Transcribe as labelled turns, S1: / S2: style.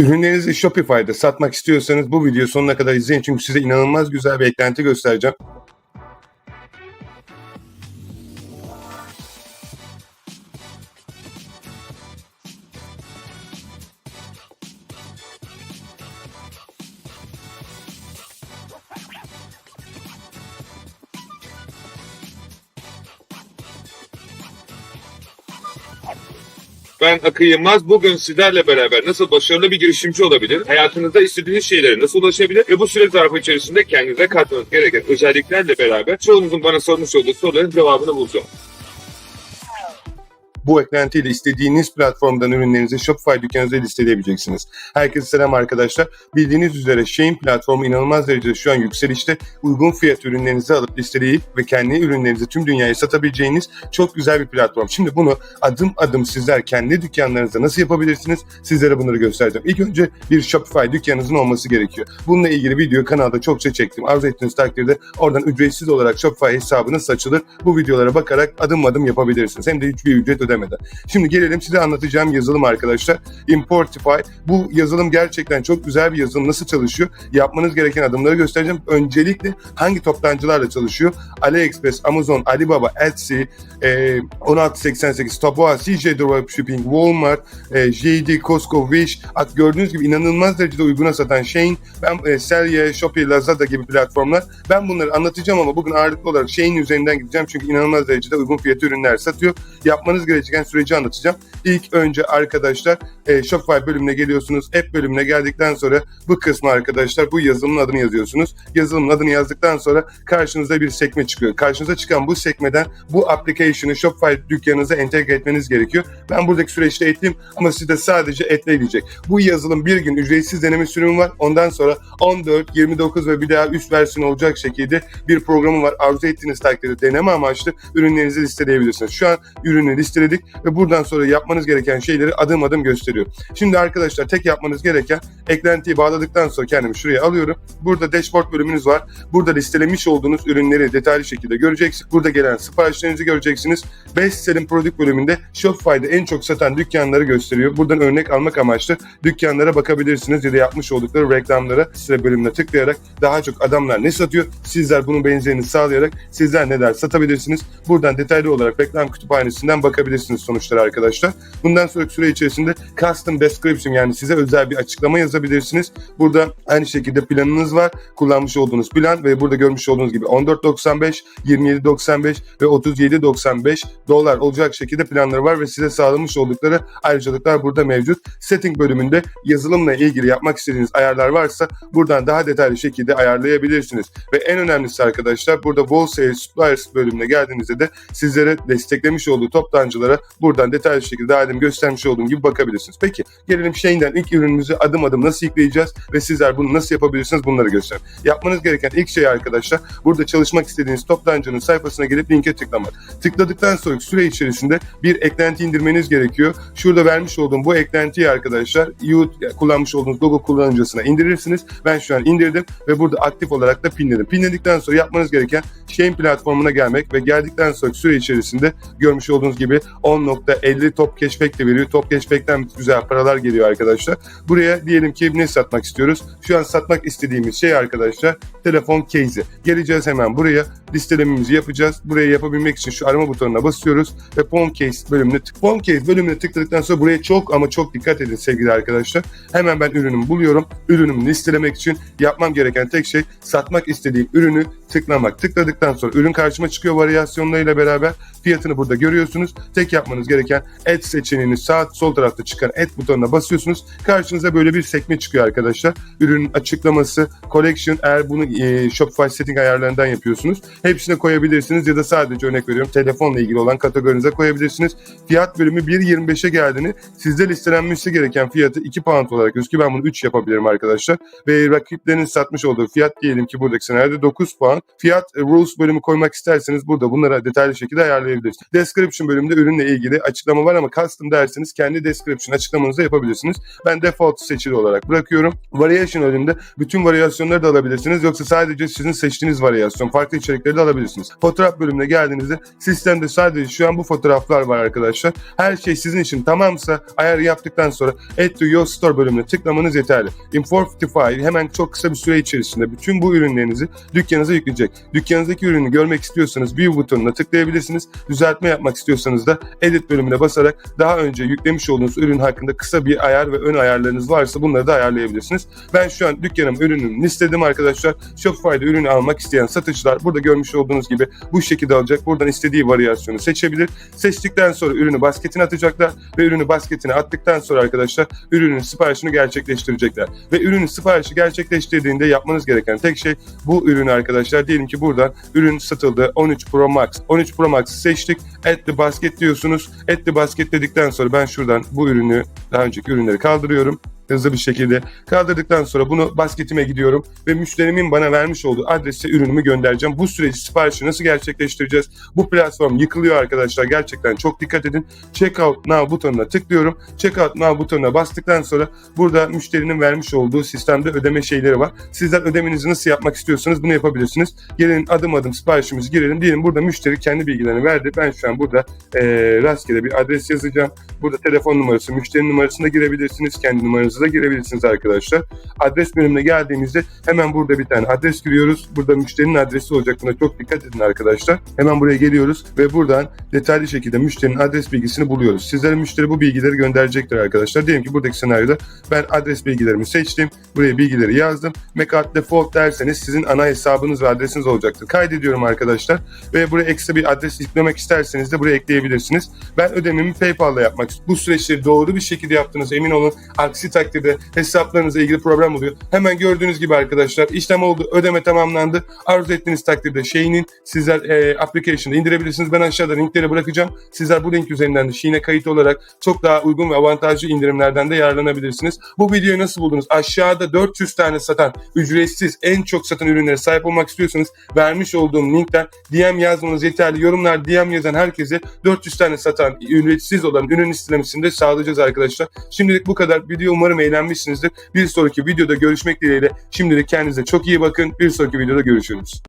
S1: Ürünlerinizi Shopify'da satmak istiyorsanız bu videoyu sonuna kadar izleyin çünkü size inanılmaz güzel bir eklenti göstereceğim.
S2: Ben Akın Yılmaz. Bugün sizlerle beraber nasıl başarılı bir girişimci olabilir, hayatınızda istediğiniz şeylere nasıl ulaşabilir ve bu süre zarfı içerisinde kendinize katmanız gereken özelliklerle beraber çoğunuzun bana sormuş olduğu soruların cevabını bulacağım.
S1: Bu eklentiyle istediğiniz platformdan ürünlerinizi Shopify dükkanınızda listeleyebileceksiniz. Herkese selam arkadaşlar. Bildiğiniz üzere Shein platformu inanılmaz derecede şu an yükselişte. Uygun fiyat ürünlerinizi alıp listeleyip ve kendi ürünlerinizi tüm dünyaya satabileceğiniz çok güzel bir platform. Şimdi bunu adım adım sizler kendi dükkanlarınızda nasıl yapabilirsiniz? Sizlere bunları göstereceğim. İlk önce bir Shopify dükkanınızın olması gerekiyor. Bununla ilgili video kanalda çokça çektim. Arzu ettiğiniz takdirde oradan ücretsiz olarak Shopify hesabınız açılır. Bu videolara bakarak adım adım yapabilirsiniz. Hem de hiçbir ücret ödemeden. Şimdi gelelim size anlatacağım yazılım arkadaşlar. Importify. Bu yazılım gerçekten çok güzel bir yazılım. Nasıl çalışıyor? Yapmanız gereken adımları göstereceğim. Öncelikle hangi toptancılarla çalışıyor? AliExpress, Amazon, Alibaba, Etsy, e, 1688, Taboa, CJ Dropshipping, Walmart, e, JD, Costco, Wish. At gördüğünüz gibi inanılmaz derecede uyguna satan Shein, ben e, Selye, Shopee, Lazada gibi platformlar. Ben bunları anlatacağım ama bugün ağırlıklı olarak Shein üzerinden gideceğim çünkü inanılmaz derecede uygun fiyatı ürünler satıyor. Yapmanız gereken süreci anlatacağım. İlk önce arkadaşlar e, Shopify bölümüne geliyorsunuz. App bölümüne geldikten sonra bu kısmı arkadaşlar bu yazılımın adını yazıyorsunuz. Yazılımın adını yazdıktan sonra karşınıza bir sekme çıkıyor. Karşınıza çıkan bu sekmeden bu application'ı Shopify dükkanınıza entegre etmeniz gerekiyor. Ben buradaki süreçte ettim ama sizde sadece ekleyecek. Bu yazılım bir gün ücretsiz deneme sürümü var. Ondan sonra 14, 29 ve bir daha üst versiyon olacak şekilde bir programı var. Arzu ettiğiniz takdirde deneme amaçlı ürünlerinizi listeleyebilirsiniz. Şu an ürünü listeledik ve buradan sonra yapmanız gereken şeyleri adım adım gösteriyor. Şimdi arkadaşlar tek yapmanız gereken eklentiyi bağladıktan sonra kendimi şuraya alıyorum. Burada dashboard bölümünüz var. Burada listelemiş olduğunuz ürünleri detaylı şekilde göreceksiniz. Burada gelen siparişlerinizi göreceksiniz. Best Selling Product bölümünde Shopify'da en çok satan dükkanları gösteriyor. Buradan örnek almak amaçlı dükkanlara bakabilirsiniz ya da yapmış oldukları reklamlara size bölümüne tıklayarak daha çok adamlar ne satıyor? Sizler bunun benzerini sağlayarak sizler neler satabilirsiniz? Buradan detaylı olarak reklam kütüphanesinden bakabilirsiniz sonuçlara arkadaşlar. Bundan sonraki süre içerisinde custom description yani size özel bir açıklama yazabilirsiniz. Burada aynı şekilde planınız var. Kullanmış olduğunuz plan ve burada görmüş olduğunuz gibi 14.95, 27.95 ve 37.95 dolar olacak şekilde planları var ve size sağlamış oldukları ayrıcalıklar burada mevcut. Setting bölümünde yazılımla ilgili yapmak istediğiniz ayarlar varsa buradan daha detaylı şekilde ayarlayabilirsiniz. Ve en önemlisi arkadaşlar burada Wholesale Suppliers bölümüne geldiğinizde de sizlere desteklemiş olduğu toptancılara buradan detaylı şekilde demin göstermiş olduğum gibi bakabilirsiniz. Peki gelelim Shane'den ilk ürünümüzü adım adım nasıl yükleyeceğiz ve sizler bunu nasıl yapabilirsiniz bunları göstereyim. Yapmanız gereken ilk şey arkadaşlar burada çalışmak istediğiniz toptancının sayfasına gelip linke tıklamak. Tıkladıktan sonraki süre içerisinde bir eklenti indirmeniz gerekiyor. Şurada vermiş olduğum bu eklentiyi arkadaşlar YouTube kullanmış olduğunuz logo kullanıcısına indirirsiniz. Ben şu an indirdim ve burada aktif olarak da pinledim. Pinledikten sonra yapmanız gereken Shane platformuna gelmek ve geldikten sonraki süre içerisinde görmüş olduğunuz gibi 10.50 top cashback de veriyor. Top cashback'ten güzel paralar geliyor arkadaşlar. Buraya diyelim ki ne satmak istiyoruz? Şu an satmak istediğimiz şey arkadaşlar telefon case'i. Geleceğiz hemen buraya listelememizi yapacağız. Buraya yapabilmek için şu arama butonuna basıyoruz ve phone case bölümüne tık. Phone case bölümüne tıkladıktan sonra buraya çok ama çok dikkat edin sevgili arkadaşlar. Hemen ben ürünümü buluyorum. Ürünümü listelemek için yapmam gereken tek şey satmak istediğim ürünü tıklamak. Tıkladıktan sonra ürün karşıma çıkıyor varyasyonlarıyla beraber. Fiyatını burada görüyorsunuz. Tek yapmanız gereken et seçeneğini sağ sol tarafta çıkan et butonuna basıyorsunuz. Karşınıza böyle bir sekme çıkıyor arkadaşlar. Ürünün açıklaması, collection eğer bunu e, Shopify setting ayarlarından yapıyorsunuz. Hepsine koyabilirsiniz ya da sadece örnek veriyorum telefonla ilgili olan kategorinize koyabilirsiniz. Fiyat bölümü 1.25'e geldiğini sizde listelenmesi gereken fiyatı 2 pound olarak gözüküyor. Ben bunu 3 yapabilirim arkadaşlar. Ve rakiplerinin satmış olduğu fiyat diyelim ki buradaki senaryoda 9 pound. Fiyat e, rules bölümü koymak isterseniz burada bunlara detaylı şekilde ayarlayabilirsiniz. Description bölümünde ürünle ilgili açıklama var ama custom derseniz kendi description açıklamanızı yapabilirsiniz. Ben default seçili olarak bırakıyorum. Variation bölümünde bütün varyasyonları da alabilirsiniz. Yoksa sadece sizin seçtiğiniz varyasyon, farklı içerikleri de alabilirsiniz. Fotoğraf bölümüne geldiğinizde sistemde sadece şu an bu fotoğraflar var arkadaşlar. Her şey sizin için tamamsa ayarı yaptıktan sonra Add to Your Store bölümüne tıklamanız yeterli. In 45 hemen çok kısa bir süre içerisinde bütün bu ürünlerinizi dükkanınıza yükleyecek. Dükkanınızdaki ürünü görmek istiyorsanız View butonuna tıklayabilirsiniz. Düzeltme yapmak istiyorsanız da Edit bölümüne basarak daha önce yüklemiş olduğunuz ürün hakkında kısa bir ayar ve ön ayarlarınız varsa bunları da ayarlayabilirsiniz. Ben şu an dükkanım ürünümü listeledim arkadaşlar. Shopify'da ürünü almak isteyen satıcılar burada görmüş olduğunuz gibi bu şekilde alacak. Buradan istediği varyasyonu seçebilir. Seçtikten sonra ürünü basketine atacaklar ve ürünü basketine attıktan sonra arkadaşlar ürünün siparişini gerçekleştirecekler. Ve ürünün siparişi gerçekleştirdiğinde yapmanız gereken tek şey bu ürünü arkadaşlar diyelim ki buradan ürün satıldı 13 Pro Max. 13 Pro Max'ı seçtik. Add the basket diyorsunuz. Add the basket dedikten sonra ben şuradan bu ürünü daha önceki ürünleri kaldırıyorum hızlı bir şekilde kaldırdıktan sonra bunu basketime gidiyorum ve müşterimin bana vermiş olduğu adrese ürünümü göndereceğim. Bu süreci siparişi nasıl gerçekleştireceğiz? Bu platform yıkılıyor arkadaşlar. Gerçekten çok dikkat edin. Checkout now butonuna tıklıyorum. Checkout now butonuna bastıktan sonra burada müşterinin vermiş olduğu sistemde ödeme şeyleri var. Sizler ödemenizi nasıl yapmak istiyorsanız bunu yapabilirsiniz. Gelin adım adım siparişimizi girelim. Diyelim burada müşteri kendi bilgilerini verdi. Ben şu an burada eee rastgele bir adres yazacağım. Burada telefon numarası, müşteri numarasını da girebilirsiniz. Kendi numaranızı da girebilirsiniz arkadaşlar. Adres bölümüne geldiğimizde hemen burada bir tane adres giriyoruz. Burada müşterinin adresi olacak. Buna çok dikkat edin arkadaşlar. Hemen buraya geliyoruz ve buradan detaylı şekilde müşterinin adres bilgisini buluyoruz. Sizlere müşteri bu bilgileri gönderecektir arkadaşlar. Diyelim ki buradaki senaryoda ben adres bilgilerimi seçtim. Buraya bilgileri yazdım. Make default derseniz sizin ana hesabınız ve adresiniz olacaktır. Kaydediyorum arkadaşlar ve buraya ekstra bir adres yüklemek isterseniz de buraya ekleyebilirsiniz. Ben ödememi PayPal'la yapmak istiyorum. Bu süreçleri doğru bir şekilde yaptığınız emin olun. Aksi takdirde hesaplarınızla ilgili problem oluyor. Hemen gördüğünüz gibi arkadaşlar işlem oldu, ödeme tamamlandı. Arzu ettiğiniz takdirde şeyinin sizler e, application'da indirebilirsiniz. Ben aşağıda linkleri bırakacağım. Sizler bu link üzerinden de Shein'e kayıt olarak çok daha uygun ve avantajlı indirimlerden de yararlanabilirsiniz. Bu videoyu nasıl buldunuz? Aşağıda 400 tane satan, ücretsiz en çok satan ürünlere sahip olmak istiyorsanız vermiş olduğum linkten DM yazmanız yeterli. Yorumlar DM yazan herkese 400 tane satan, ücretsiz olan ürün istelemesini de sağlayacağız arkadaşlar. Şimdilik bu kadar. Video umarım eğlenmişsinizdir. Bir sonraki videoda görüşmek dileğiyle. Şimdilik kendinize çok iyi bakın. Bir sonraki videoda görüşürüz.